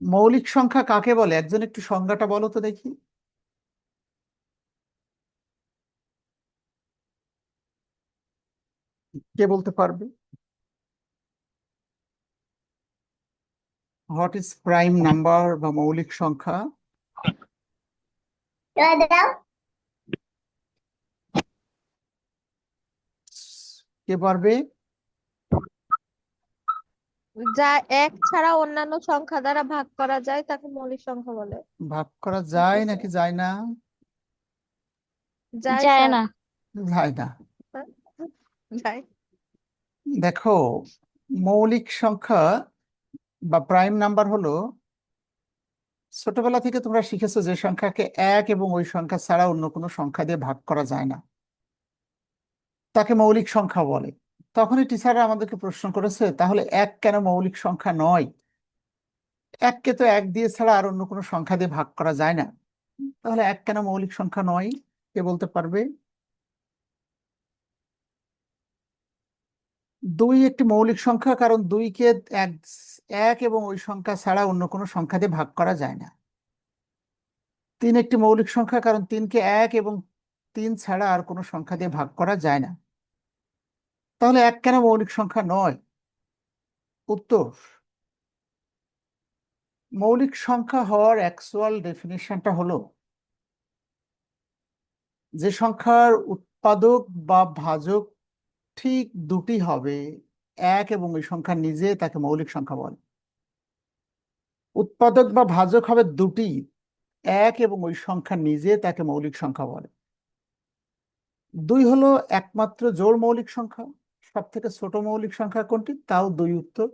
মৌলিক সংখ্যা কাকে বলে? একজন একটু সংজ্ঞাটা বলো তো দেখি। কে বলতে পারবে? হোয়াট ইজ প্রাইম নাম্বার বা মৌলিক সংখ্যা? কে পারবে? যা এক ছাড়া অন্যান্য সংখ্যা দ্বারা ভাগ করা যায় তাকে মৌলিক সংখ্যা বলে। ভাগ করা যায় নাকি যায় না? যায় যায় না। যায় না। যায়। দেখো মৌলিক সংখ্যা বা প্রাইম নাম্বার হলো ছোটবেলা থেকে তোমরা শিখেছো যে সংখ্যাকে এক এবং ওই সংখ্যা ছাড়া অন্য কোনো সংখ্যা দিয়ে ভাগ করা যায় না। তাকে মৌলিক সংখ্যা বলে। তখনই টিচাররা আমাদেরকে প্রশ্ন করেছে, তাহলে এক কেন মৌলিক সংখ্যা নয়? এককে তো এক দিয়ে ছাড়া আর অন্য কোনো সংখ্যা দিয়ে ভাগ করা যায় না। তাহলে এক কেন মৌলিক সংখ্যা নয়? কে বলতে পারবে? দুই একটি মৌলিক সংখ্যা, কারণ দুইকে এক এক এবং ওই সংখ্যা ছাড়া অন্য কোনো সংখ্যা দিয়ে ভাগ করা যায় না। তিন একটি মৌলিক সংখ্যা, কারণ তিনকে এক এবং তিন ছাড়া আর কোনো সংখ্যা দিয়ে ভাগ করা যায় না। তাহলে এক কেন মৌলিক সংখ্যা নয়? উত্তর। মৌলিক সংখ্যা হওয়ার অ্যাকচুয়াল ডেফিনিশনটা হলো, যে সংখ্যার উৎপাদক বা ভাজক ঠিক দুটি হবে, এক এবং ওই সংখ্যা নিজে তাকে মৌলিক সংখ্যা বলে। উৎপাদক বা ভাজক হবে দুটি, এক এবং ওই সংখ্যা নিজে তাকে মৌলিক সংখ্যা বলে। দুই হলো একমাত্র জোড় মৌলিক সংখ্যা। সব থেকে ছোট মৌলিক সংখ্যা কোনটি? তাও দুই উত্তর।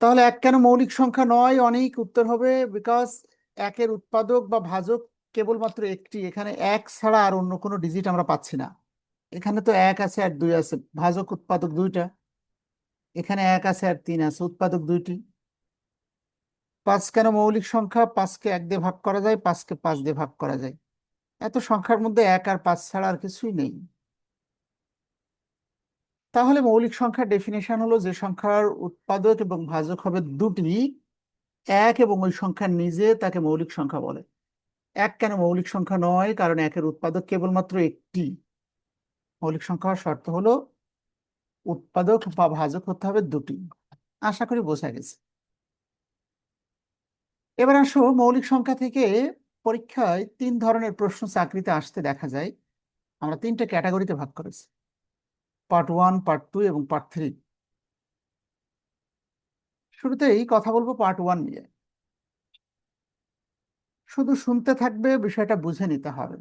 তাহলে এক কেন মৌলিক সংখ্যা নয়? অনেক উত্তর হবে বিকজ একের উৎপাদক বা ভাজক কেবলমাত্র একটি। এখানে এক ছাড়া আর অন্য কোনো ডিজিট আমরা পাচ্ছি না। এখানে তো এক আছে, আর দুই আছে। ভাজক উৎপাদক দুইটা। এখানে এক আছে, আর তিন আছে। উৎপাদক দুইটি। পাঁচ কেন মৌলিক সংখ্যা? পাঁচকে এক দিয়ে ভাগ করা যায়, পাঁচকে পাঁচ দিয়ে ভাগ করা যায়। এত সংখ্যার মধ্যে এক আর পাঁচ ছাড়া আর কিছুই নেই। তাহলে মৌলিক সংখ্যার ডেফিনেশন হলো যে সংখ্যার উৎপাদক এবং ভাজক হবে দুটি। এক এবং ওই সংখ্যা নিজে তাকে মৌলিক সংখ্যা বলে। এক কেন মৌলিক সংখ্যা নয়? কারণ একের উৎপাদক কেবলমাত্র একটি। মৌলিক সংখ্যা শর্ত হলো উৎপাদক বা ভাজক হতে হবে দুটি। আশা করি বোঝা গেছে। এবার আসো মৌলিক সংখ্যা থেকে পরীক্ষায় তিন ধরনের প্রশ্ন চাকরিতে আসতে দেখা যায়। আমরা তিনটে ক্যাটাগরিতে ভাগ করেছি। পার্ট ওয়ান পার্ট টু এবং পার্ট থ্রি শুরুতেই কথা বলব পার্ট ওয়ান নিয়ে। শুধু শুনতে থাকবে বিষয়টা বুঝে নিতে হবে।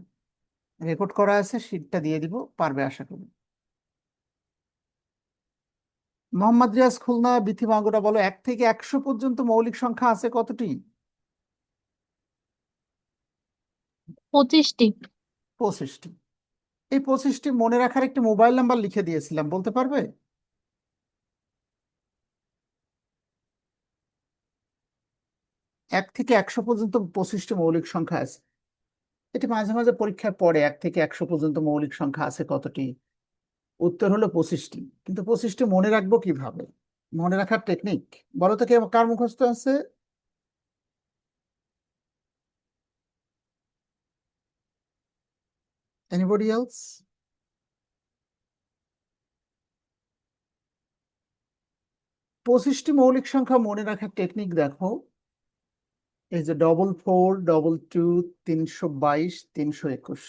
রেকর্ড করা আছে শীটটা দিয়ে দিব পারবে আশা করি। মোহাম্মদ রিয়াজ খুলনা বিথি মাগুরা বলো এক থেকে একশো পর্যন্ত মৌলিক সংখ্যা আছে কতটি? পঁচিশটি। পঁচিশটি। এই পঁচিশটি মনে রাখার একটি মোবাইল নাম্বার লিখে দিয়েছিলাম, বলতে পারবে? এক থেকে একশো পর্যন্ত পঁচিশটি মৌলিক সংখ্যা আছে। এটি মাঝে মাঝে পরীক্ষায় পড়ে এক থেকে একশো পর্যন্ত মৌলিক সংখ্যা আছে কতটি? উত্তর হলো পঁচিশটি। কিন্তু পঁচিশটি মনে রাখব কীভাবে? মনে রাখার টেকনিক বলো তো কে কার মুখস্থ আছে? Anybody else? পঁচিশটি মৌলিক সংখ্যা মনে রাখার টেকনিক দেখো। এই যে ডবল ফোর ডবল টু তিনশো বাইশ, তিনশো একুশ।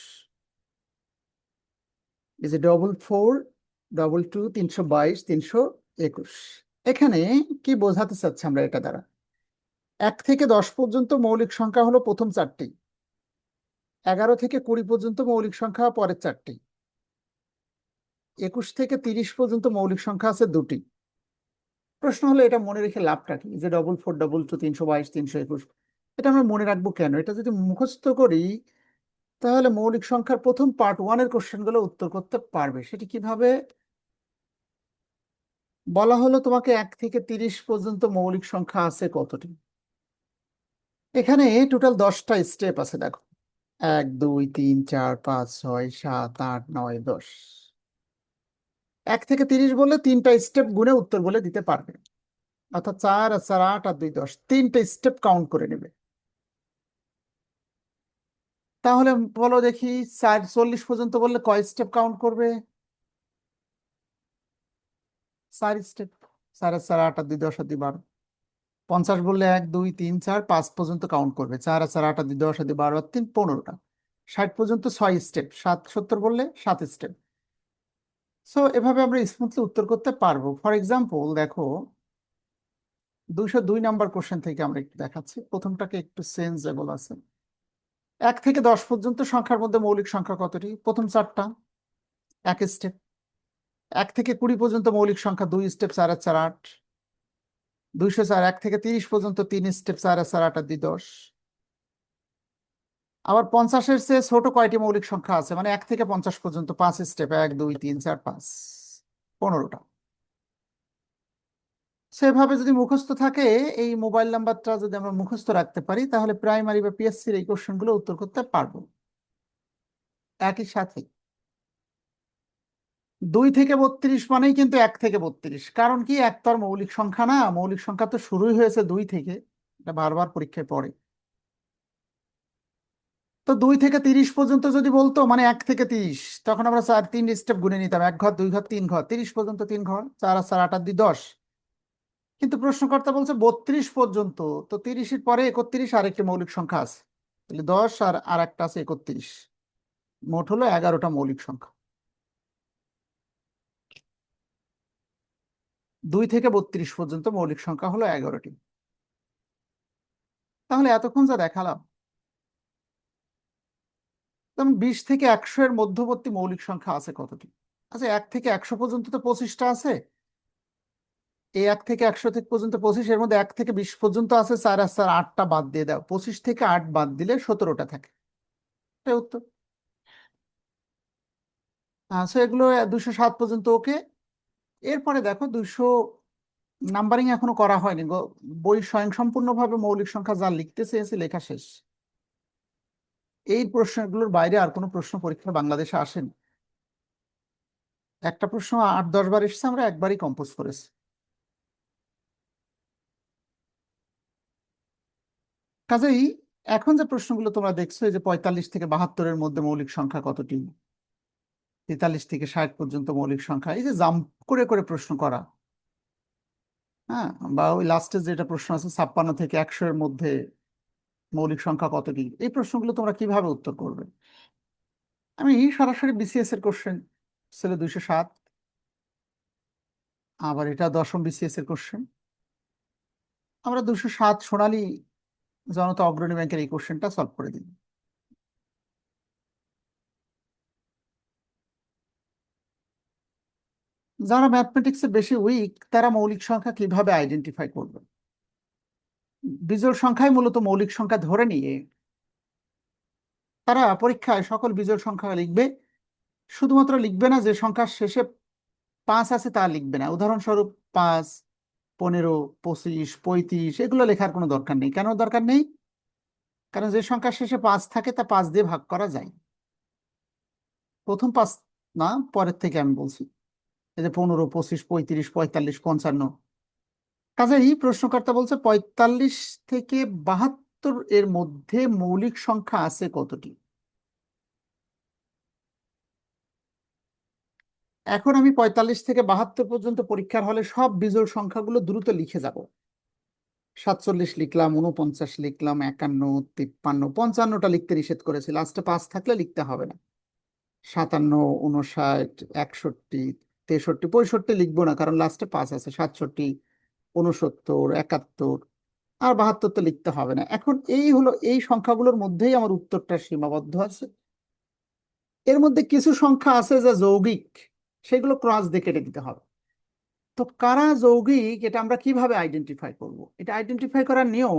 এই যে ডবল ফোর ডবল টু তিনশো বাইশ, তিনশো একুশ। এখানে কি বোঝাতে চাচ্ছি আমরা এটা দ্বারা? এক থেকে দশ পর্যন্ত মৌলিক সংখ্যা হলো প্রথম চারটি। এগারো থেকে কুড়ি পর্যন্ত মৌলিক সংখ্যা, পরের চারটি। একুশ থেকে তিরিশ পর্যন্ত মৌলিক সংখ্যা আছে দুটি। প্রশ্ন হলো, এটা মনে রেখে লাভটা কি? যে ডবল ফোর ডবল টু তিনশো বাইশ, তিনশো একুশ, এটা আমরা মনে রাখব কেন? এটা যদি মুখস্থ করি, তাহলে মৌলিক সংখ্যার প্রথম পার্ট ওয়ানের কোশ্চেনগুলো উত্তর করতে পারবে। সেটি কীভাবে? বলা হলো, তোমাকে এক থেকে তিরিশ পর্যন্ত মৌলিক সংখ্যা আছে কতটি? এখানে টোটাল দশটা স্টেপ আছে, দেখো। এক, দুই, তিন, চার, পাঁচ, ছয়, সাত, আট, নয়, দশ। এক থেকে তিরিশ বললে তিনটা স্টেপ গুণে উত্তর বলে দিতে পারবে। অর্থাৎ চার, আর চার, আট, আর দুই, দশ, তিনটে স্টেপ কাউন্ট করে নেবে। তাহলে বলো দেখি, চার, চল্লিশ পর্যন্ত বললে কয় স্টেপ কাউন্ট করবে? চার স্টেপ চার, আর চার, আট, আর দুই, দশ, আর দুই, বারো। পঞ্চাশ বললে এক, দুই, তিন, চার, পাঁচ পর্যন্ত কাউন্ট করবে। চার আর চার আট আর দুই, দশ আর দুই, বারো তিন, পনেরোটা। ষাট পর্যন্ত ছয় স্টেপ সাত, সত্তর বললে সাত স্টেপ সো এভাবে আমরা স্মুথলি উত্তর করতে পারব। ফর এক্সাম্পল দেখো, দুইশো দুই নাম্বার কোশ্চেন থেকে আমরা একটু দেখাচ্ছি। প্রথমটাকে একটু সেন্সেবল আছে। এক থেকে দশ পর্যন্ত সংখ্যার মধ্যে মৌলিক সংখ্যা কতটি? প্রথম চারটা, এক স্টেপ এক থেকে কুড়ি পর্যন্ত মৌলিক সংখ্যা দুই স্টেপ চার আর চার, আট। দুইশো চার, এক থেকে তিরিশ পর্যন্ত তিন স্টেপ চার চার, আট দুই, দশ। আবার পঞ্চাশের চেয়ে ছোট কয়টি মৌলিক সংখ্যা আছে? মানে এক থেকে পঞ্চাশ পর্যন্ত পাঁচ স্টেপ এক, দুই, তিন, চার, পাঁচ, পনেরোটা। সেভাবে যদি মুখস্থ থাকে, এই মোবাইল নাম্বারটা যদি আমরা মুখস্থ রাখতে পারি, তাহলে প্রাইমারি বা পিএসসির এই কোশ্চেনগুলো উত্তর করতে পারব। একই সাথে। দুই থেকে বত্রিশ মানেই কিন্তু এক থেকে বত্রিশ। কারণ কি? এক তো মৌলিক সংখ্যা না? মৌলিক সংখ্যা তো শুরুই হয়েছে দুই থেকে, এটা বারবার পরীক্ষায় পড়ে। তো দুই থেকে তিরিশ পর্যন্ত যদি বলতো মানে এক থেকে তিরিশ, তখন আমরা চার, তিন স্টেপ গুনে নিতাম। এক ঘর, দুই ঘর, তিন ঘর, তিরিশ পর্যন্ত তিন ঘর, চার আর চার, আট আর দুই, দশ। কিন্তু প্রশ্নকর্তা বলছে বত্রিশ পর্যন্ত, তো তিরিশের পরে একত্রিশ আর একটি মৌলিক সংখ্যা আছে। তাহলে দশ আর আর একটা আছে একত্রিশ। মোট হলো এগারোটা মৌলিক সংখ্যা। দুই থেকে বত্রিশ পর্যন্ত মৌলিক সংখ্যা হলো এগারোটি। তাহলে এতক্ষণ যা দেখালাম যেমন বিশ থেকে একশো এর মধ্যবর্তী মৌলিক সংখ্যা আছে কতটি? আচ্ছা এক থেকে একশো পর্যন্ত তো পঁচিশটা আছে। এই এক থেকে একশো থেকে পর্যন্ত পঁচিশ, এর মধ্যে এক থেকে বিশ পর্যন্ত আছে, চার আর চার আটটা বাদ দিয়ে দাও। পঁচিশ থেকে আট বাদ দিলে সতেরোটা থাকে। উত্তর। সো এগুলো দুশো সাত পর্যন্ত ওকে। এরপরে দেখো দুশো নাম্বারিং এখনও করা হয়নি। বই স্বয়ংসম্পূর্ণভাবে মৌলিক সংখ্যা যা লিখতে চেয়েছে লেখা শেষ। এই প্রশ্নগুলোর বাইরে আর কোনো প্রশ্ন পরীক্ষা বাংলাদেশে আসেনি। একটা প্রশ্ন আট দশ বার এসেছে, আমরা একবারই কম্পোজ করেছি। কাজেই এখন যে প্রশ্নগুলো তোমরা দেখছ যে পঁয়তাল্লিশ থেকে বাহাত্তরের মধ্যে মৌলিক সংখ্যা কতটি? তেতাল্লিশ থেকে ষাট পর্যন্ত মৌলিক সংখ্যা। এই যে জাম্প করে করে প্রশ্ন করা হ্যাঁ? বা ওই লাস্টে যেটা প্রশ্ন আছে, ছাপ্পান্ন থেকে একশো এর মধ্যে মৌলিক সংখ্যা কতটি এই প্রশ্নগুলো তোমরা কীভাবে উত্তর করবে? আমি সরাসরি বিসিএস এর কোশ্চেন ছেলে দুইশো সাত। আবার এটা দশম বিসিএস এর কোশ্চেন আমরা দুশো সাত সোনালী জনতা অগ্রণী ব্যাংকের এই কোশ্চেনটা সলভ করে দিই। যারা ম্যাথমেটিক্সে বেশি উইক তারা মৌলিক সংখ্যা কীভাবে আইডেন্টিফাই করবে? বিজোড় সংখ্যায় মূলত মৌলিক সংখ্যা ধরে নিয়ে তারা পরীক্ষায় সকল বিজোড় সংখ্যা লিখবে। শুধুমাত্র লিখবে না, যে সংখ্যার শেষে পাঁচ আছে তা লিখবে না। উদাহরণস্বরূপ পাঁচ, পনেরো, পঁচিশ, পঁয়ত্রিশ, এগুলো লেখার কোনো দরকার নেই। কেন দরকার নেই? কারণ যে সংখ্যার শেষে পাঁচ থাকে, তা পাঁচ দিয়ে ভাগ করা যায়। প্রথম পাঁচ না, পরের থেকে আমি বলছি। এই যে পনেরো, পঁচিশ, পঁয়ত্রিশ, পঁয়তাল্লিশ, পঞ্চান্ন। কাজেই প্রশ্নকর্তা বলছে পঁয়তাল্লিশ থেকে বাহাত্তর এর মধ্যে মৌলিক সংখ্যা আছে কতটি? এখন আমি পঁয়তাল্লিশ থেকে বাহাত্তর পর্যন্ত পরীক্ষার হলে সব বিজোড় সংখ্যাগুলো দ্রুত লিখে যাব। সাতচল্লিশ লিখলাম উনপঞ্চাশ লিখলাম, একান্ন, তিপ্পান্ন, পঞ্চান্নটা লিখতে নিষেধ করেছি, লাস্টে পাঁচ থাকলে লিখতে হবে না। সাতান্ন উনষাট একষট্টি তেষট্টি, পঁয়ষট্টি লিখব না, কারণ লাস্টে পাঁচ আছে, সাতষট্টি উনসত্তর একাত্তর, আর বাহাত্তর তো লিখতে হবে না। এখন এই হলো, এই সংখ্যাগুলোর মধ্যেই আমার উত্তরটা সীমাবদ্ধ আছে। এর মধ্যে কিছু সংখ্যা আছে যা যৌগিক, সেগুলো ক্রস দিয়ে কেটে দিতে হবে। তো কারা যৌগিক, এটা আমরা কীভাবে আইডেন্টিফাই করব? এটা আইডেন্টিফাই করার নিয়ম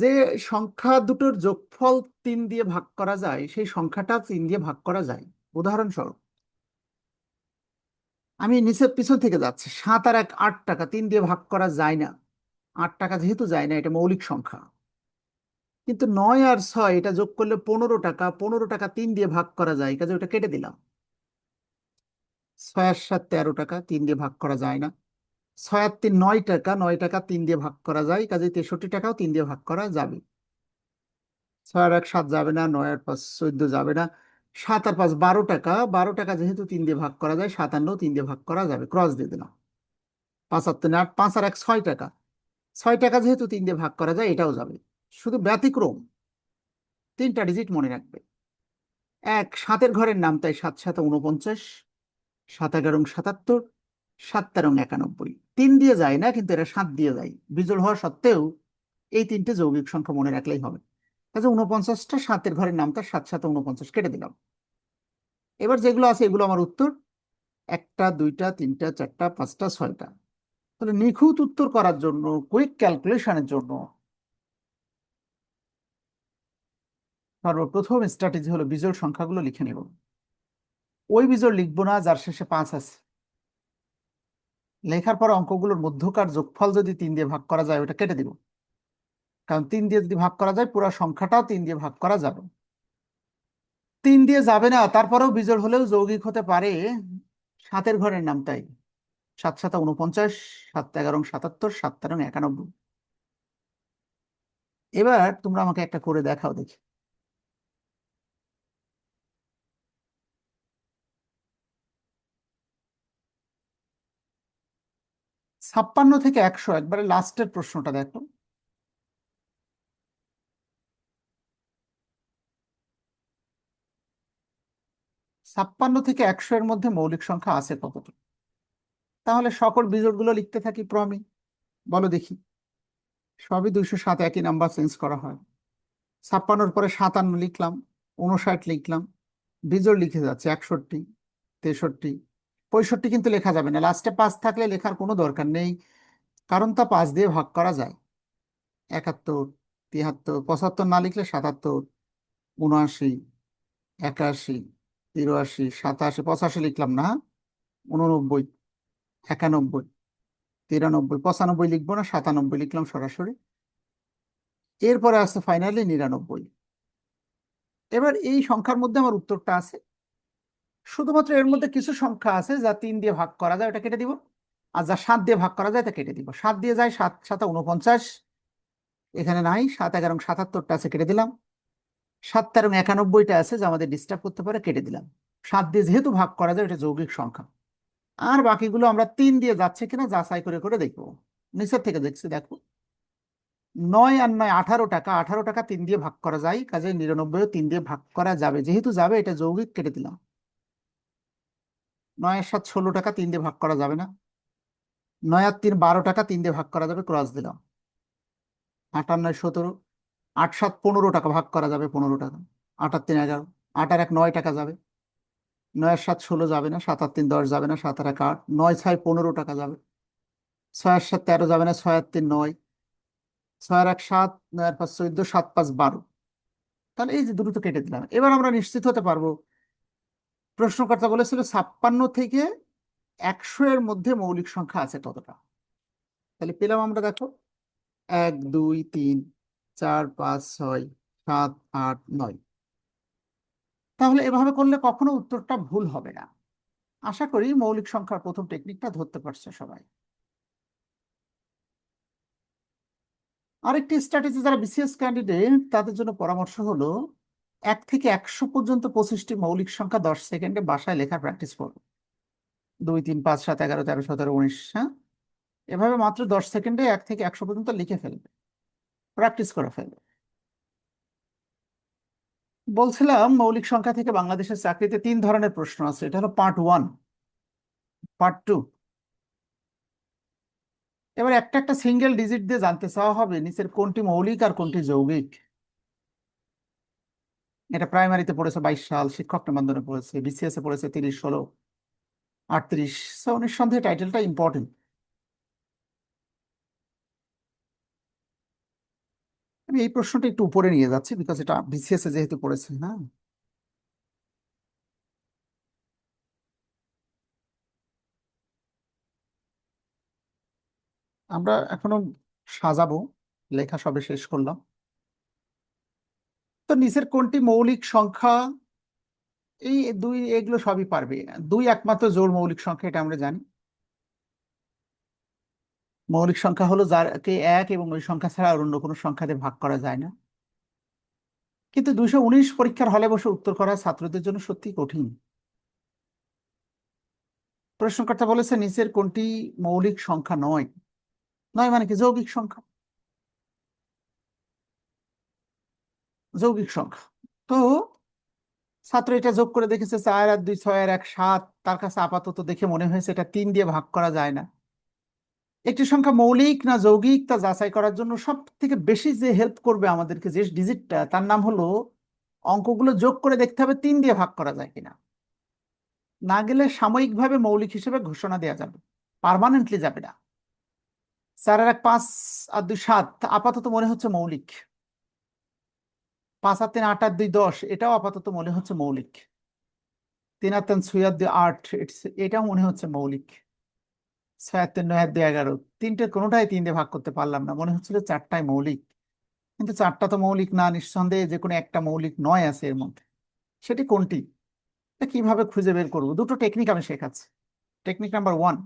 যে সংখ্যা দুটোর যোগফল তিন দিয়ে ভাগ করা যায়, সেই সংখ্যাটা তিন দিয়ে ভাগ করা যায়। উদাহরণস্বরূপ, আমি নিচের পিছন থেকে যাচ্ছি, সাত আর এক, আট টাকা, তিন দিয়ে ভাগ করা যায় না। আট টাকা যেহেতু যায় না, এটা মৌলিক সংখ্যা। কিন্তু নয় আর ছয়, এটা যোগ করলে পনেরো টাকা পনেরো টাকা তিন দিয়ে ভাগ করা যায়, কাজে ওটা কেটে দিলাম। ছয় আর সাত তেরো টাকা, তিন দিয়ে ভাগ করা যায় না। ছয় আর তিন নয় টাকা নয় টাকা তিন দিয়ে ভাগ করা যায় কাজে তেষট্টি টাকাও তিন দিয়ে ভাগ করা যাবে। ছয় আর এক সাত যাবে না, নয় আর পাঁচ চোদ্দ যাবে না। সাত আর পাঁচ বারো টাকা বারো টাকা যেহেতু তিন দিয়ে ভাগ করা যায়, সাতান্ন তিন দিয়ে ভাগ করা যাবে, ক্রস দিয়ে দিলাম। পাঁচ আর তিন আট, পাঁচ আর এক ছয় টাকা। ছয় টাকা যেহেতু তিন দিয়ে ভাগ করা যায়, এটাও যাবে। শুধু ব্যতিক্রম, তিনটা ডিজিট মনে রাখবে। এক, সাতের ঘরের নাম তাই সাত সাত উনপঞ্চাশ, সাত এগারো সাতাত্তর সাত তেরো একানব্বই তিন দিয়ে যায় না, কিন্তু এটা সাত দিয়ে যায়। বিজোড় হওয়া সত্ত্বেও এই তিনটে যৌগিক সংখ্যা মনে রাখলেই হবে। কাজে উনপঞ্চাশটা সাতের ঘরের নামটা সাত সাত উনপঞ্চাশ কেটে দিলাম। এবার যেগুলো আছে এগুলো আমার উত্তর। একটা, দুইটা, তিনটা, চারটা, পাঁচটা, ছয়টা। তাহলে নিখুঁত উত্তর করার জন্য কুইক ক্যালকুলেশনের জন্য সর্বপ্রথম স্ট্র্যাটেজি হলো বিজোড় সংখ্যাগুলো লিখে নেব। ওই বিজোড় লিখব না, যার শেষে পাঁচ আছে। লেখার পর অঙ্কগুলোর মধ্যকার যোগফল যদি তিন দিয়ে ভাগ করা যায়, ওটা কেটে দিব। কারণ তিন দিয়ে যদি ভাগ করা যায়, পুরো সংখ্যাটাও তিন দিয়ে ভাগ করা যাবে। তিন দিয়ে যাবে না, তারপরেও বিজোড় হলেও যৌগিক হতে পারে সাতের ঘরের নামটাই সাত সাত উনপঞ্চাশ সাত এগারো সাতাত্তর, সাত তেরো একানব্বই। এবার তোমরা আমাকে একটা করে দেখাও দেখি। ছাপ্পান্ন থেকে একশো, একবারে লাস্টের প্রশ্নটা দেখো। ছাপ্পান্ন থেকে একশো এর মধ্যে মৌলিক সংখ্যা আছে কতটা? তাহলে সকল বিজোড়গুলো লিখতে থাকি প্রমি বলো দেখি। সবই দুইশো সাত একই নাম্বার চেঞ্জ করা হয়। ছাপ্পান্নর পরে সাতান্ন লিখলাম উনষাট লিখলাম, বিজোড় লিখে যাচ্ছে একষট্টি, তেষট্টি পঁয়ষট্টি কিন্তু লেখা যাবে না। লাস্টে পাঁচ থাকলে লেখার কোনো দরকার নেই। কারণ তা পাঁচ দিয়ে ভাগ করা যায়। একাত্তর তিয়াত্তর পঁচাত্তর না লিখলে সাতাত্তর, উনআশি, একাশি, তিরাশি, সাতাশি, পঁচাশি লিখলাম না। উননব্বই, একানব্বই, তিরানব্বই, পঁচানব্বই লিখব না, সাতানব্বই লিখলাম সরাসরি। এরপরে আছে ফাইনালি নিরানব্বই। এবার এই সংখ্যার মধ্যে আমার উত্তরটা আছে। শুধুমাত্র এর মধ্যে কিছু সংখ্যা আছে যা তিন দিয়ে ভাগ করা যায়, ওটা কেটে দিব। আর যা সাত দিয়ে ভাগ করা যায় তা কেটে দিব। সাত দিয়ে যায় সাত, সাতা উনপঞ্চাশ এখানে নাই, সাত এগারো সাতাত্তরটা আছে, কেটে দিলাম। সাত তেরো একানব্বইটা আছে যা আমাদের ডিস্টার্ব করতে পারে, কেটে দিলাম। সাত দিয়ে যেহেতু ভাগ করা যায় এটা যৌগিক সংখ্যা। আর বাকিগুলো আমরা তিন দিয়ে যাচ্ছে কিনা যাচাই করে করে দেখব। নিচের থেকে দেখছি, দেখো। নয় আর নয়, আঠারো টাকা। আঠারো টাকা তিন দিয়ে ভাগ করা যায় কাজে নিরানব্বইও তিন দিয়ে ভাগ করা যাবে। যেহেতু যাবে, এটা যৌগিক, কেটে দিলাম। নয় আর সাত ষোলো টাকা তিন দিয়ে ভাগ করা যাবে না। নয় আর তিন বারো টাকা তিন দিয়ে ভাগ করা যাবে ক্রস দিলাম। আট আর নয় সতেরো, আট সাত পনেরো টাকা ভাগ করা যাবে পনেরো টাকা। আট আর তিন এগারো, আট আর এক নয় টাকা যাবে। নয় আর সাত ষোলো যাবে না, সাত আর তিন দশ যাবে না, সাত আর এক আট, নয় ছয় পনেরো টাকা যাবে। ছয় আর সাত তেরো যাবে না, ছয় আর তিন নয়। ছয় আর এক সাত, নয় আর পাঁচ চোদ্দ, সাত পাঁচ বারো। তাহলে এই যে দ্রুত কেটে দিলাম। এবার আমরা নিশ্চিত হতে পারব প্রশ্নকর্তা বলেছিল ছাপ্পান্ন থেকে একশো এর মধ্যে মৌলিক সংখ্যা আছে কতটা তাহলে পেলাম আমরা দেখো, এক, দুই, তিন, চার, পাঁচ, ছয়, সাত, আট, নয়। তাহলে এভাবে করলে কখনো উত্তরটা ভুল হবে না। আশা করি মৌলিক সংখ্যার প্রথম টেকনিকটা ধরতে পারছে সবাই। আরেকটি স্ট্র্যাটেজি, যারা বিসিএস ক্যান্ডিডেট, তাদের জন্য পরামর্শ হলো এক থেকে একশো পর্যন্ত পঁচিশটি মৌলিক সংখ্যা দশ সেকেন্ডে বাসায় লেখার প্র্যাকটিস করো দুই, তিন, পাঁচ, সাত, এগারো, তেরো, সতেরো, উনিশ হ্যাঁ? এভাবে মাত্র দশ সেকেন্ডে এক থেকে একশো পর্যন্ত লিখে ফেলবে। প্র্যাকটিস করে ফেলবে। বলছিলাম মৌলিক সংখ্যা থেকে বাংলাদেশের চাকরিতে তিন ধরনের প্রশ্ন আছে। এটা হলো পার্ট ওয়ান পার্ট টু এবার একটা একটা সিঙ্গেল ডিজিট দিয়ে জানতে চাওয়া হবে নিচের কোনটি মৌলিক আর কোনটি যৌগিক। এটা প্রাইমারিতে পড়েছে বাইশ সাল, শিক্ষক নিবন্ধনে পড়েছে বিসিএস এ পড়েছে তিরিশ, ষোলো, আটত্রিশ। নিঃসন্দেহে টাইটেলটা ইম্পর্টেন্ট আমি এই প্রশ্নটা একটু উপরে নিয়ে যাচ্ছি বিকজ এটা বিসিএস এ যেহেতু পড়েছে, না? আমরা এখনও সাজাবো, লেখা সবে শেষ করলাম। তো নিচের কোনটি মৌলিক সংখ্যা? এই দুই, এগুলো সবই পারবে। দুই একমাত্র জোর মৌলিক সংখ্যা, এটা আমরা জানি। মৌলিক সংখ্যা হলো যাকে এক এবং ওই সংখ্যা ছাড়া আর অন্য কোনো সংখ্যা দিয়ে ভাগ করা যায় না। কিন্তু দুইশো উনিশ পরীক্ষার হলে বসে উত্তর করা ছাত্রদের জন্য সত্যি কঠিন। প্রশ্নকর্তা বলেছে নিচের কোনটি মৌলিক সংখ্যা নয়? নয় মানে কি যৌগিক সংখ্যা? যৌগিক সংখ্যা। তো ছাত্র এটা যোগ করে দেখেছে চার আর দুই, ছয় আর এক, সাত। তার কাছে আপাতত দেখে মনে হয়েছে এটা তিন দিয়ে ভাগ করা যায় না। একটি সংখ্যা মৌলিক না যৌগিক তা যাচাই করার জন্য সব থেকে বেশি যে হেল্প করবে আমাদেরকে যে ডিজিটটা তার নাম হলো অঙ্কগুলো যোগ করে দেখতে হবে তিন দিয়ে ভাগ করা যায় কিনা। না গেলে সাময়িকভাবে মৌলিক হিসেবে ঘোষণা দেওয়া যাবে। পার্মানেন্টলি যাবে না। চার এক, পাঁচ আর দুই, সাত, আপাতত মনে হচ্ছে মৌলিক। পাঁচ আর তিন, আট আর দুই, দশ, এটাও আপাতত মনে হচ্ছে মৌলিক। তিন আর তিন, ছয় আর দুই, আট এটাও মনে হচ্ছে মৌলিক। ছয় আর তিন, নয় আর দুই, এগারো তিনটে কোনোটাই তিন দিয়ে ভাগ করতে পারলাম না, মনে হচ্ছিল চারটাই মৌলিক। কিন্তু চারটা তো মৌলিক না, নিঃসন্দেহে যে কোনো একটা মৌলিক নয় আছে এর মধ্যে। সেটি কোনটি? কীভাবে খুঁজে বের করব? দুটো টেকনিক আমি শেখাচ্ছি। Technique number one.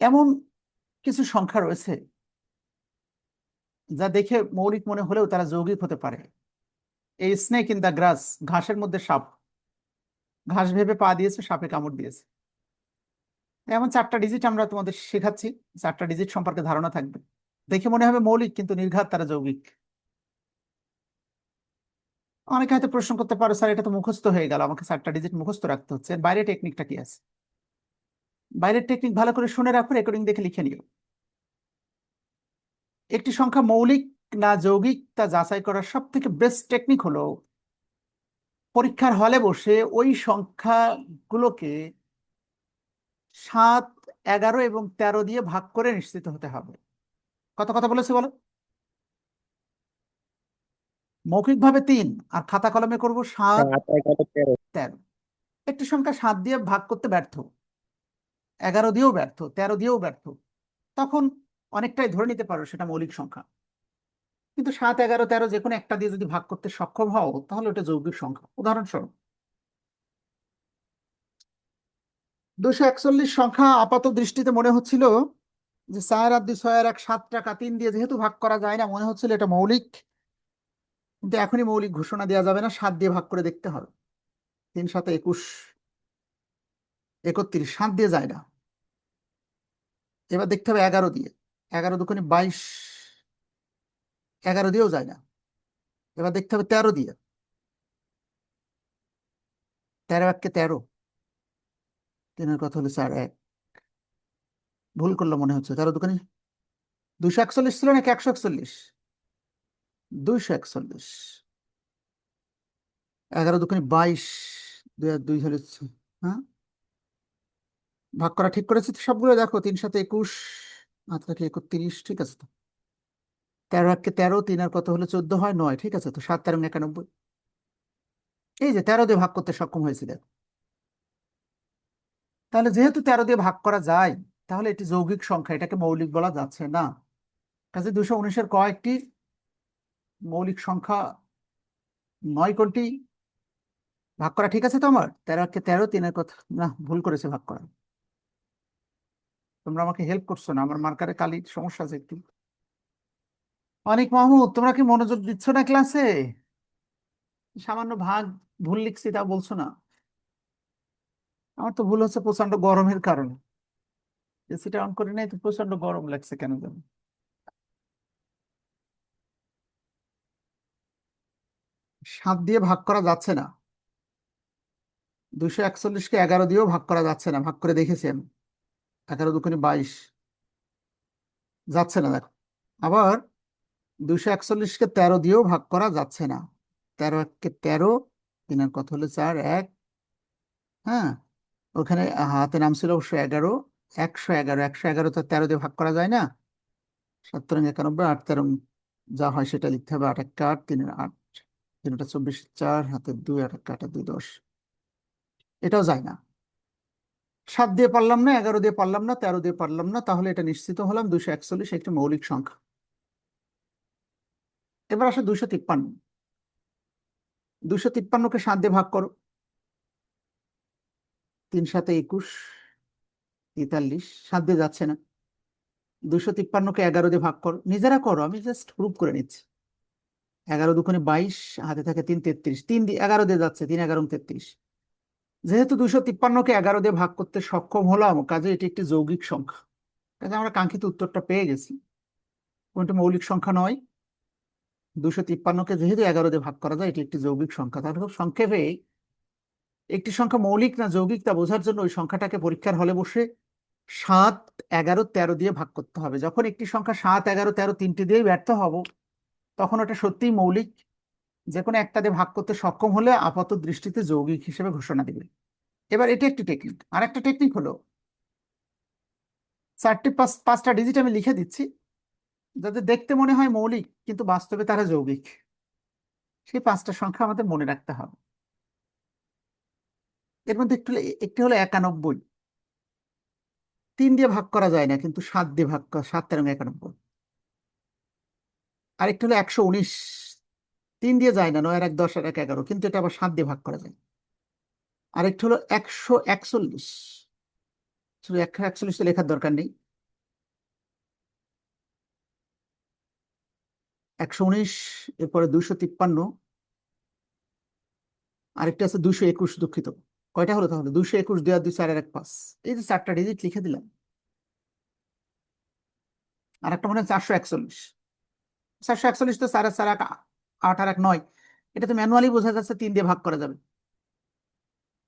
এমন কিছু সংখ্যা রয়েছে। যা দেখে মৌলিক মনে হলেও তারা যৌগিক হতে পারে। এই স্নেক ইন দ্য গ্রাস ঘাসের মধ্যে সাপ। ঘাস ভেবে পা দিয়েছে, সাপে কামড় দিয়েছে। এমন চারটা ডিজিট আমরা তোমাদের শেখাচ্ছি। চারটা ডিজিট সম্পর্কে ধারণা থাকবে। দেখে মনে হবে মৌলিক, কিন্তু নির্ঘাত তারা যৌগিক। অনেকে হয়তো প্রশ্ন করতে পারো, স্যার, এটা তো মুখস্থ হয়ে গেল। আমাকে চারটা ডিজিট মুখস্থ রাখতে হচ্ছে। এর বাইরে টেকনিকটা কি আছে? বাইরের টেকনিক ভালো করে শুনে রাখো রেকর্ডিং দেখে লিখে নিও। একটি সংখ্যা মৌলিক না যৌগিক তা যাচাই করার সব থেকে বেস্ট টেকনিক হলো পরীক্ষার হলে বসে ওই সংখ্যাগুলোকে সাত এগারো এবং তেরো দিয়ে ভাগ করে নিশ্চিত হতে হবে। কত কথা বলেছে বলো? মৌখিকভাবে তিন আর খাতা কলমে করব সাত তেরো। তেরো। একটি সংখ্যা সাত দিয়ে ভাগ করতে ব্যর্থ। এগারো দিয়েও ব্যর্থ তেরো দিয়েও ব্যর্থ। তখন অনেকটাই ধরে নিতে পারো সেটা মৌলিক সংখ্যা। কিন্তু সাত, এগারো, তেরো যে কোনো একটা দিয়ে যদি ভাগ করতে সক্ষম হও, তাহলে ওটা যৌগিক সংখ্যা। উদাহরণস্বরূপ, দুশো একচল্লিশ সংখ্যা আপাত দৃষ্টিতে মনে হচ্ছিল যে চার আর দুই ছয় এক, সাত টাকা তিন দিয়ে যেহেতু ভাগ করা যায় না, মনে হচ্ছিল এটা মৌলিক। কিন্তু এখনই মৌলিক ঘোষণা দেওয়া যাবে না, সাত দিয়ে ভাগ করে দেখতে হবে। তিন সাথে একুশ, একত্রিশ, সাত দিয়ে যায় না। এবার দেখতে হবে এগারো দিয়ে। এগারো দুখানি বাইশ, এগারো দিয়েও যায় না। এবার দেখতে হবে তেরো দিয়ে। তেরো এককে তেরো। তিনের কথা হলো চার এক। ভুল করলাম মনে হচ্ছে। তেরো দুখানি দুশো একচল্লিশ ছিল নাকি একশো একচল্লিশ? দুইশো একচল্লিশ। এগারো দুখানি বাইশ, দুই আর দুই হলে হ্যাঁ? ভাগ করা ঠিক করেছি সবগুলো? দেখো তিন সাথে একুশ আট একত্রিশ, ঠিক আছে তো? তেরো তেরো তিন আর কত চোদ্দ হয়? নয়, ঠিক আছে তো? সাত, তেরো, একানব্বই। এই যে তেরো দিয়ে ভাগ করতে সক্ষম দেখো। তাহলে যেহেতু তেরো দিয়ে ভাগ করা যায়, তাহলে এটি যৌগিক সংখ্যা, এটাকে মৌলিক বলা যাচ্ছে না। কাজে দুশো উনিশের কয়েকটি মৌলিক সংখ্যা নয় কোনটি? ভাগ করা ঠিক আছে তো আমার? তেরো একে তেরো, তিনের কথা না, ভুল করেছে ভাগ করা। তোমরা আমাকে হেল্প করছ না, আমার মার্কারে কালি সমস্যা আছে একটু। অনেক মাহমুদ, তোমরা কি মনোযোগ দিচ্ছ না ক্লাসে সামান্য ভাগ ভুল লিখছি, তা বলছো না। আমার তো ভুল হচ্ছে প্রচণ্ড গরমের কারণে। এসিটা অন করি নাই, তো প্রচণ্ড গরম লাগছে কেন জানো। সাত দিয়ে ভাগ করা যাচ্ছে না। দুশো একচল্লিশকে এগারো দিয়েও ভাগ করা যাচ্ছে না, ভাগ করে দেখেছি আমি। এগারো দুগুণে বাইশ। যাচ্ছে না, দেখো। আবার দুশো একচল্লিশকে তেরো দিয়েও ভাগ করা যাচ্ছে না। তেরো এককে তেরো, তিনের কথা হলো চার? এক। হ্যাঁ ওখানে হাতে নাম ছিল অবশ্য এগারো। একশো এগারো একশো এগারো তো তেরো দিয়ে ভাগ করা যায় না। সত্তর একানব্বই, আট, তেরো, যা হয় সেটা লিখতে হবে। আট একটা আট, তিনের আট। তিনটা চব্বিশ, চার হাতে দুই, আট একটা আট দুই, দশ। এটাও যায় না। সাত দিয়ে পারলাম না, এগারো দিয়ে পারলাম না, তেরো দিয়ে পারলাম না, তাহলে এটা নিশ্চিত হলাম দুশো একচল্লিশ একটি মৌলিক সংখ্যা। এবার আসে দুইশো তিপ্পান্ন। দুইশো তিপ্পান্নকে সাত দিয়ে ভাগ করো। তিন সাথে একুশ, তেতাল্লিশ, সাত দিয়ে যাচ্ছে না। দুইশো তিপ্পান্নকে এগারো দিয়ে ভাগ করো। নিজেরা করো, আমি জাস্ট প্রুভ করে নিচ্ছি। এগারো দুখানে বাইশ, হাতে থাকে তিন তেত্রিশ। তিন দিয়ে, এগারো দিয়ে যাচ্ছে, তিন, এগারো, তেত্রিশ। যেহেতু দুইশো তিপ্পান্নকে এগারো দিয়ে ভাগ করতে সক্ষম হলাম, কাজে এটি একটি যৌগিক সংখ্যা। কাজে আমরা কাঙ্ক্ষিত উত্তরটা পেয়ে গেছি। কোনটি মৌলিক সংখ্যা নয়? দুশো তিপ্পান্নকে যেহেতু এগারো দিয়ে ভাগ করা যায়, এটি একটি যৌগিক সংখ্যা। তাহলে খুব সংক্ষেপে, একটি সংখ্যা মৌলিক না যৌগিক তা বোঝার জন্য ওই সংখ্যাটাকে পরীক্ষার হলে বসে সাত, এগারো, তেরো দিয়ে ভাগ করতে হবে। যখন একটি সংখ্যা সাত, এগারো, তেরো, তিনটি দিয়েই ব্যর্থ হব, তখন ওটা সত্যিই মৌলিক যে কোনো একটা দিয়ে ভাগ করতে সক্ষম হলে আপাত দৃষ্টিতে যৌগিক হিসেবে ঘোষণা দিবে। এবার এটা একটি টেকনিক আর একটা টেকনিক হলো, চারটি পাঁচ, পাঁচটা ডিজিট আমি লিখে দিচ্ছি, যাতে দেখতে মনে হয় মৌলিক, কিন্তু বাস্তবে তারা যৌগিক। সেই পাঁচটা সংখ্যা আমাদের মনে রাখতে হবে। এর মধ্যে একটু, একটি হলো একানব্বই। তিন দিয়ে ভাগ করা যায় না, কিন্তু সাত দিয়ে ভাগ সাত তেরো একানব্বই। আরেকটা হলো একশো উনিশ। তিন দিয়ে যায় না, নয় আর এক, দশ আর এক, এগারো, কিন্তু এটা আবার সাত দিয়ে ভাগ করা যায়। আরেকটা হলো একশো একচল্লিশ। শুধু একশো একচল্লিশ লেখার দরকার নেই। একশো উনিশ, এরপরে দুইশো তিপ্পান্ন। আরেকটা আছে দুইশো একুশ দুঃখিত। কয়টা হলো তাহলে? দুইশো একুশ, দুই আর দুই, চার এক, পাঁচ। এই যে চারটা ডিজিট লিখে দিলাম। আর একটা মনে হয় চারশো একচল্লিশ। চারশো একচল্লিশ তো আর চার আট আর এক নয়। এটা তো ম্যানুয়ালি বোঝা যাচ্ছে তিন দিয়ে ভাগ করা যাবে।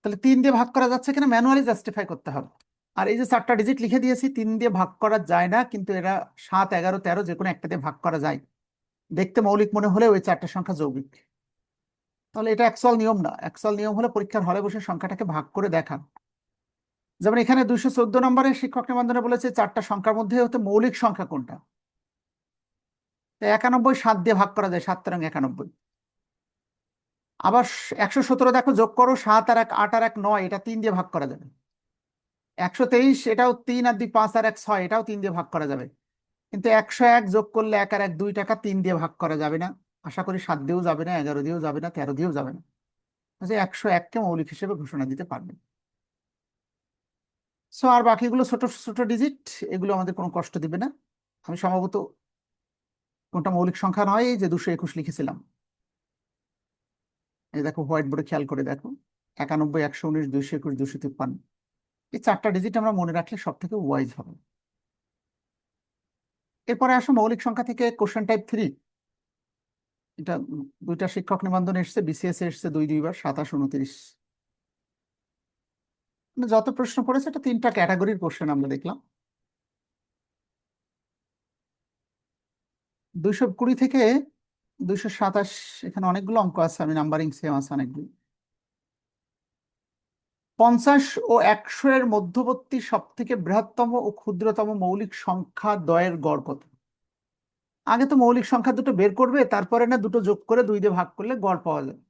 তাহলে তিন দিয়ে ভাগ করা যাচ্ছে কিনা ম্যানুয়ালি জাস্টিফাই করতে হবে। আর এই যে চারটা ডিজিট লিখে দিয়েছি, তিন দিয়ে ভাগ করা যায় না, কিন্তু এরা সাত, এগারো, তেরো যে কোনো একটা দিয়ে ভাগ করা যায়। দেখতে মৌলিক মনে হলে ওই চারটা সংখ্যা যৌগিক। তাহলে এটা অ্যাকচুয়াল নিয়ম না। অ্যাকচুয়াল নিয়ম হলো পরীক্ষার হলে বসে সংখ্যাটাকে ভাগ করে দেখান যেমন এখানে দুইশো চোদ্দ নম্বরে শিক্ষক নিবন্ধনে বলেছে, চারটা সংখ্যার মধ্যে হতে মৌলিক সংখ্যা কোনটা? একানব্বই সাত দিয়ে ভাগ করা যায়, সাত তেরং একানব্বই। আবার একশো সতেরো দেখো যোগ করো, সাত আর এক, আট আর এক, নয়, এটা তিন দিয়ে ভাগ করা যাবে। একশো তেইশ, এটাও তিন আর দুই, পাঁচ আর এক, ছয়, এটাও তিন দিয়ে ভাগ করা যাবে। কিন্তু একশো এক যোগ করলে এক আর এক, দুই টাকা তিন দিয়ে ভাগ করা যাবে না। আশা করি সাত দিয়েও যাবে না, এগারো দিয়েও যাবে না, তেরো দিয়েও যাবে না। যে একশো এককে মৌলিক হিসেবে ঘোষণা দিতে পারবে। সো আর বাকিগুলো ছোট ছোট ডিজিট এগুলো আমাদের কোনো কষ্ট দিবে না। আমি সম্ভবত কোনটা মৌলিক সংখ্যা নয়, এই যে দুশো একুশ লিখেছিলাম। এই দেখো, হোয়াইট বোর্ডে খেয়াল করে দেখো, একানব্বই, একশো উনিশ, দুইশো একুশ দুশো তিপ্পান্ন। এই চারটা ডিজিট আমরা মনে রাখলে সব থেকে ওয়াইজ হবে। এরপরে আসো মৌলিক সংখ্যা থেকে কোশ্চেন টাইপ থ্রি এটা দুইটা শিক্ষক নিবন্ধন এসছে বিসিএস এসছে দুই, দুইবার, সাতাশ, উনত্রিশ। মানে যত প্রশ্ন পড়েছে, এটা তিনটা ক্যাটাগরির কোশ্চেন আমরা দেখলাম। দুইশো কুড়ি থেকে দুইশো সাতাশ এখানে অনেকগুলো অঙ্ক আছে, আমি নাম্বারিং সেম আছে অনেকগুলো। পঞ্চাশ ও একশো এর মধ্যবর্তী সব থেকে বৃহত্তম ও ক্ষুদ্রতম মৌলিক সংখ্যা দ্বয়ের গড় কত? আগে তো মৌলিক সংখ্যা দুটো বের করবে, তারপরে না দুটো যোগ করে দুই দিয়ে ভাগ করলে গড় পাওয়া যাবে।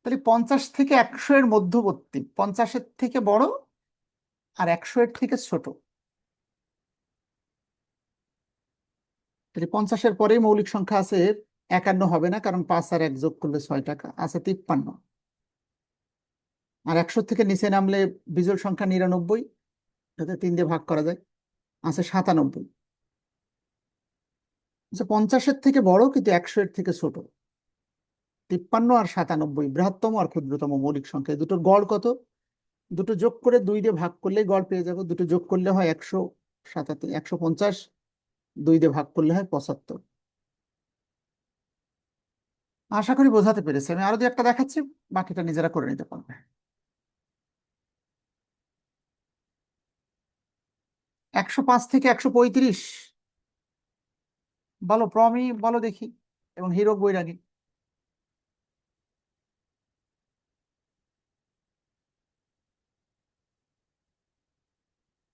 তাহলে পঞ্চাশ থেকে একশো এর মধ্যবর্তী, পঞ্চাশের থেকে বড় আর একশো এর থেকে ছোট। তাহলে পঞ্চাশের পরেই মৌলিক সংখ্যা আছে, একান্ন হবে না, কারণ পাঁচ আর এক যোগ করলে ছয় টাকা, আছে তিপ্পান্ন। আর একশো থেকে নিচে নামলে বিজোড় সংখ্যা নিরানব্বই যাতে তিন দিয়ে ভাগ করা যায়, আছে সাতানব্বই। আচ্ছা পঞ্চাশের থেকে বড় কিন্তু একশো এর থেকে ছোট। তিপ্পান্ন আর সাতানব্বই, বৃহত্তম আর ক্ষুদ্রতম মৌলিক সংখ্যা দুটোর গড় কত? দুটো যোগ করে দুই দিয়ে ভাগ করলেই গড় পেয়ে যাব, দুটো যোগ করলে হয় একশো সাতাত্তর, একশো পঞ্চাশ দুই দিয়ে ভাগ করলে হয় পঁচাত্তর। আশা করি বোঝাতে পেরেছি। আমি আরও দু একটা দেখাচ্ছি, বাকিটা নিজেরা করে নিতে পারবে। একশো পাঁচ থেকে একশো পঁয়ত্রিশ। বলো, প্রমি, বলো দেখি, এবং হিরো বৈরাগী।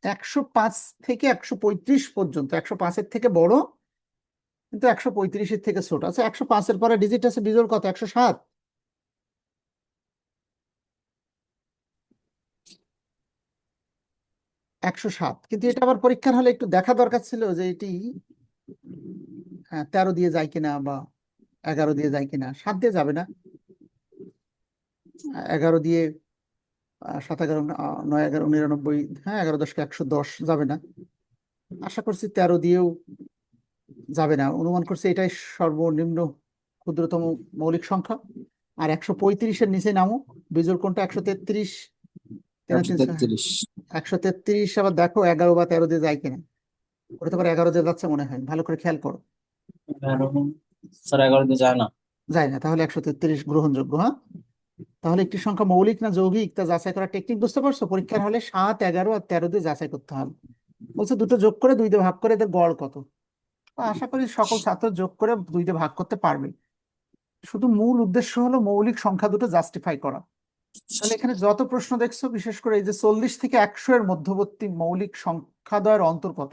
একশো পাঁচ থেকে একশো পঁয়ত্রিশ পর্যন্ত একশো পাঁচের থেকে বড় কিন্তু একশো পঁয়ত্রিশের থেকে ছোট। আছে একশো পাঁচের পরে ডিজিট আছে বিজোড় কত? একশো সাত। একশো সাত। কিন্তু এটা আবার পরীক্ষার হলে একটু দেখা দরকার ছিল যে এটি হ্যাঁ, তেরো দিয়ে যায় কিনা বা এগারো দিয়ে যায় কিনা। সাত দিয়ে যাবে না। এগারো দিয়ে সাত এগারো আহ, নয় এগারো নিরানব্বই হ্যাঁ এগারো দশকে একশো দশ যাবে না। আশা করছি তেরো দিয়েও যাবে না। অনুমান করছি এটাই সর্বনিম্ন ক্ষুদ্রতম মৌলিক সংখ্যা। আর একশো পঁয়ত্রিশের নিচে নামো। বিজোড় কোনটা একশো তেত্রিশ। একশো তেত্রিশ। আবার দেখো এগারো বা তেরো দিয়ে যায় কিনা। ওটা তো আবার এগারো দিয়ে যাচ্ছে মনে হয়। ভালো করে খেয়াল করো। এগারো স্যার এগারো দিয়ে যায় না। যায় না। তাহলে একশো তেত্রিশ গ্রহণযোগ্য হ্যাঁ? তাহলে একটি সংখ্যা মৌলিক না যৌগিক? তা যাচাই করার টেকনিক বুঝতে পারছ? পরীক্ষার হলে সাত, এগারো আর তেরো দিয়ে যাচাই করতে হবে। বলছে দুটো যোগ করে দুই দিয়ে ভাগ করে এদের গড় কত? আশা করি সকল ছাত্র যোগ করে দুই দিয়ে ভাগ করতে পারবে। শুধু মূল উদ্দেশ্য হলো মৌলিক সংখ্যা দুটো জাস্টিফাই করা। তাহলে এখানে যত প্রশ্ন দেখছ, বিশেষ করে এই যে চল্লিশ থেকে একশো এর মধ্যবর্তী মৌলিক সংখ্যা সংখ্যাদ্বয়ের অন্তর কত?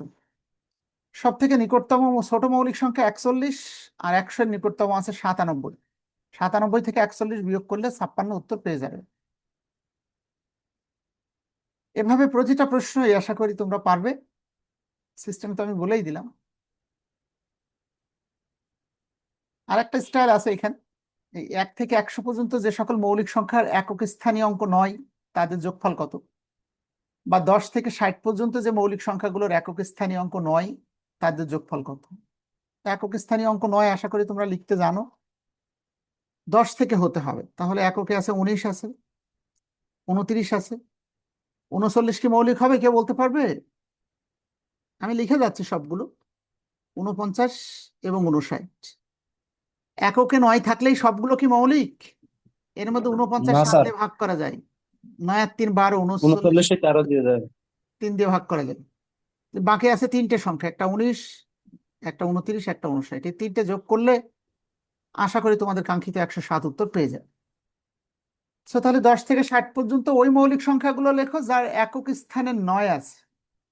সব থেকে নিকটতম ছোট মৌলিক সংখ্যা একচল্লিশ আর একশো এর নিকটতম আছে সাতানব্বই। সাতানব্বই থেকে একচল্লিশ বিয়োগ করলে ছাপ্পান্ন উত্তর পেয়ে যাবে। এভাবে প্রতিটা প্রশ্নই আশা করি তোমরা পারবে। সিস্টেম তো আমি বলেই দিলাম। আর একটা স্টাইল আছে এখানে। এই এক থেকে একশো পর্যন্ত যে সকল মৌলিক সংখ্যার একক স্থানীয় অঙ্ক নয়, তাদের যোগফল কত? বা দশ থেকে ষাট পর্যন্ত যে মৌলিক সংখ্যাগুলোর একক স্থানীয় অঙ্ক নয়, তাদের যোগফল কত? একক স্থানীয় অঙ্ক নয় আশা করি তোমরা লিখতে জানো। দশ থেকে হতে হবে। তাহলে এককে আছে উনিশ আছে উনত্রিশ আছে উনচল্লিশ কি মৌলিক হবে? কেউ বলতে পারবে? আমি লিখে যাচ্ছি সবগুলো। উনপঞ্চাশ এবং উনষাট। এককে নয় থাকলেই সবগুলো কি মৌলিক? এর মধ্যে উনপঞ্চাশ। দিয়ে ভাগ করা যায়। নয় আর তিন বারো উনচল্লিশ। তিন দিয়ে ভাগ করা যায়। বাকি আছে তিনটে সংখ্যা একটা উনিশ একটা উনত্রিশ একটা উনষাট। এই তিনটে যোগ করলে আশা করি তোমাদের কাঙ্ক্ষিত একশো সাত উত্তর পেয়ে যাবে। সো তাহলে দশ থেকে ষাট পর্যন্ত ওই মৌলিক সংখ্যাগুলো লেখো, যার একক স্থানে নয় আছে।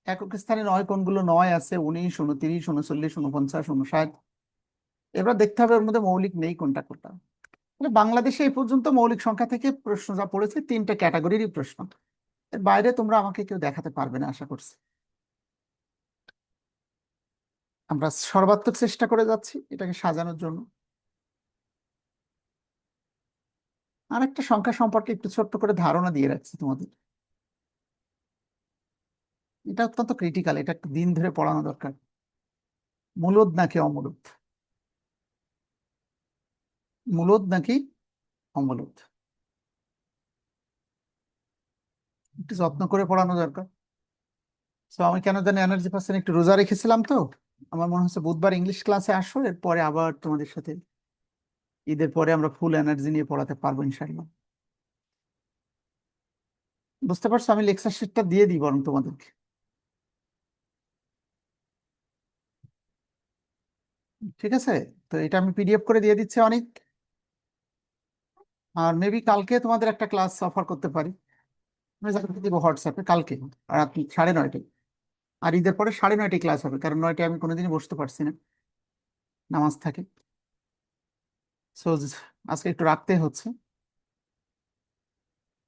একক স্থানে নয়, কোনগুলো নয় আছে? উনিশ, উনত্রিশ, উনচল্লিশ, উনপঞ্চাশ, উনষাট। এবার দেখতে হবে ওর মধ্যে মৌলিক নেই কোনটা কোনটা। বাংলাদেশে এই পর্যন্ত মৌলিক সংখ্যা থেকে প্রশ্ন যা পড়েছে, তিনটে ক্যাটাগরিরই প্রশ্ন। এর বাইরে তোমরা আমাকে কেউ দেখাতে পারবে না, আশা করছি। আমরা সর্বাত্মক চেষ্টা করে যাচ্ছি এটাকে সাজানোর জন্য। আরেকটা সংখ্যা সম্পর্কে একটু ছোট্ট করে ধারণা দিয়ে রাখছি তোমাদের। এটা অত্যন্ত ক্রিটিক্যাল এটা একটু দিন ধরে পড়ানো দরকার। মূলদ নাকি অমূলদ? মূলদ নাকি অমূলদ? একটু যত্ন করে পড়ানো দরকার। তো আমি কেন জানি এনার্জি পার্সেন্ট একটু রোজা রেখেছিলাম তো। আমার মনে হচ্ছে বুধবার ইংলিশ ক্লাসে আসো, এরপরে আবার তোমাদের সাথে ঈদের পরে আমরা ফুল এনার্জি নিয়ে পড়াতে পারব ইনশাল্লাহ বুঝতে পারছ? আমি লেকচার শিটটা দিয়ে দিই বরং তোমাদেরকে। ঠিক আছে? তো এটা আমি পিডিএফ করে দিয়ে দিচ্ছি অনেক। আর মেবি কালকে তোমাদের একটা ক্লাস অফার করতে পারি। হোয়াটসঅ্যাপে কালকে। রাত সাড়ে নয়টায়। আর ঈদের পরে সাড়ে নয়টায় ক্লাস হবে। কারণ নয়টায় আমি কোনোদিনই বসতে পারছি না। নামাজ থাকে। সো আজকে একটু রাখতে হচ্ছে।